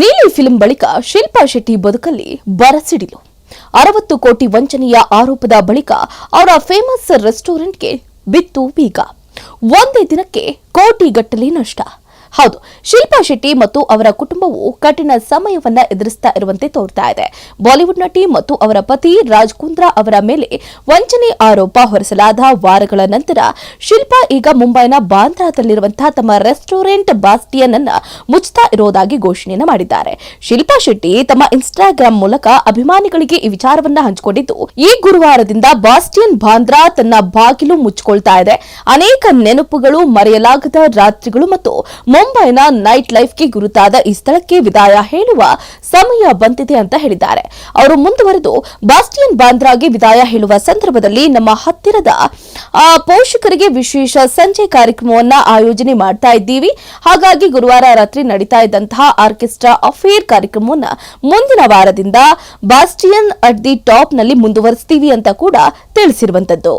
ನೀಲಿ ಫಿಲ್ಮ್ ಬಳಿಕ ಶಿಲ್ಪಾ ಶೆಟ್ಟಿ ಬದುಕಲ್ಲಿ ಬರಸಿಡಿಲು ಅರವತ್ತು ಕೋಟಿ ವಂಚನೆಯ ಆರೋಪದ ಬಳಿಕ ಅವರ ಫೇಮಸ್ ರೆಸ್ಟೋರೆಂಟ್ಗೆ ಬಿತ್ತು ಬೀಗ. ಒಂದೇ ದಿನಕ್ಕೆ ಕೋಟಿಗಟ್ಟಲೆ ನಷ್ಟ. ಹೌದು, ಶಿಲ್ಪಾ ಶೆಟ್ಟಿ ಮತ್ತು ಅವರ ಕುಟುಂಬವು ಕಠಿಣ ಸಮಯವನ್ನ ಎದುರಿಸ್ತಾ ಇರುವಂತೆ ತೋರ್ತಾ ಇದೆ. ಬಾಲಿವುಡ್ ನಟಿ ಮತ್ತು ಅವರ ಪತಿ ರಾಜ್ ಕುಂದ್ರಾ ಅವರ ಮೇಲೆ ವಂಚನೆ ಆರೋಪ ಹೊರಿಸಲಾದ ವಾರಗಳ ನಂತರ ಶಿಲ್ಪಾ ಈಗ ಮುಂಬೈನ ಬಾಂದ್ರಾದಲ್ಲಿರುವಂತಹ ತಮ್ಮ ರೆಸ್ಟೋರೆಂಟ್ ಬಾಸ್ಟಿಯನ್ ಅನ್ನ ಮುಚ್ಚುತ್ತಾ ಇರೋದಾಗಿ ಘೋಷಣೆಯನ್ನು ಮಾಡಿದ್ದಾರೆ. ಶಿಲ್ಪಾ ಶೆಟ್ಟಿ ತಮ್ಮ ಇನ್ಸ್ಟಾಗ್ರಾಮ್ ಮೂಲಕ ಅಭಿಮಾನಿಗಳಿಗೆ ಈ ವಿಚಾರವನ್ನ ಹಂಚಿಕೊಂಡಿದ್ದು, ಈ ಗುರುವಾರದಿಂದ ಬಾಸ್ಟಿಯನ್ ಬಾಂದ್ರಾ ತನ್ನ ಬಾಗಿಲು ಮುಚ್ಚಿಕೊಳ್ತಾ ಇದೆ. ಅನೇಕ ನೆನಪುಗಳು, ಮರೆಯಲಾಗದ ರಾತ್ರಿಗಳು ಮತ್ತು ಮುಂಬೈನ ನೈಟ್ ಲೈಫ್ಗೆ ಗುರುತಾದ ಈ ಸ್ಥಳಕ್ಕೆ ವಿದಾಯ ಹೇಳುವ ಸಮಯ ಬಂದಿದೆ ಅಂತ ಹೇಳಿದ್ದಾರೆ. ಅವರು ಮುಂದುವರೆದು ಬಾಸ್ಟಿಯನ್ ಬಾಂದ್ರಾಗೆ ವಿದಾಯ ಹೇಳುವ ಸಂದರ್ಭದಲ್ಲಿ ನಮ್ಮ ಹತ್ತಿರದ ಪೋಷಕರಿಗೆ ವಿಶೇಷ ಸಂಜೆ ಕಾರ್ಯಕ್ರಮವನ್ನು ಆಯೋಜನೆ ಮಾಡ್ತಾ ಇದ್ದೀವಿ. ಹಾಗಾಗಿ ಗುರುವಾರ ರಾತ್ರಿ ನಡೀತಾ ಇದ್ದಂತಹ ಆರ್ಕೆಸ್ಟ್ರಾ ಅಫೇರ್ ಕಾರ್ಯಕ್ರಮವನ್ನು ಮುಂದಿನ ವಾರದಿಂದ ಬಾಸ್ಟಿಯನ್ ಅಟ್ ದಿ ಟಾಪ್ನಲ್ಲಿ ಮುಂದುವರಿಸ್ತೀವಿ ಅಂತ ಕೂಡ ತಿಳಿಸಿರುವಂತದ್ದು.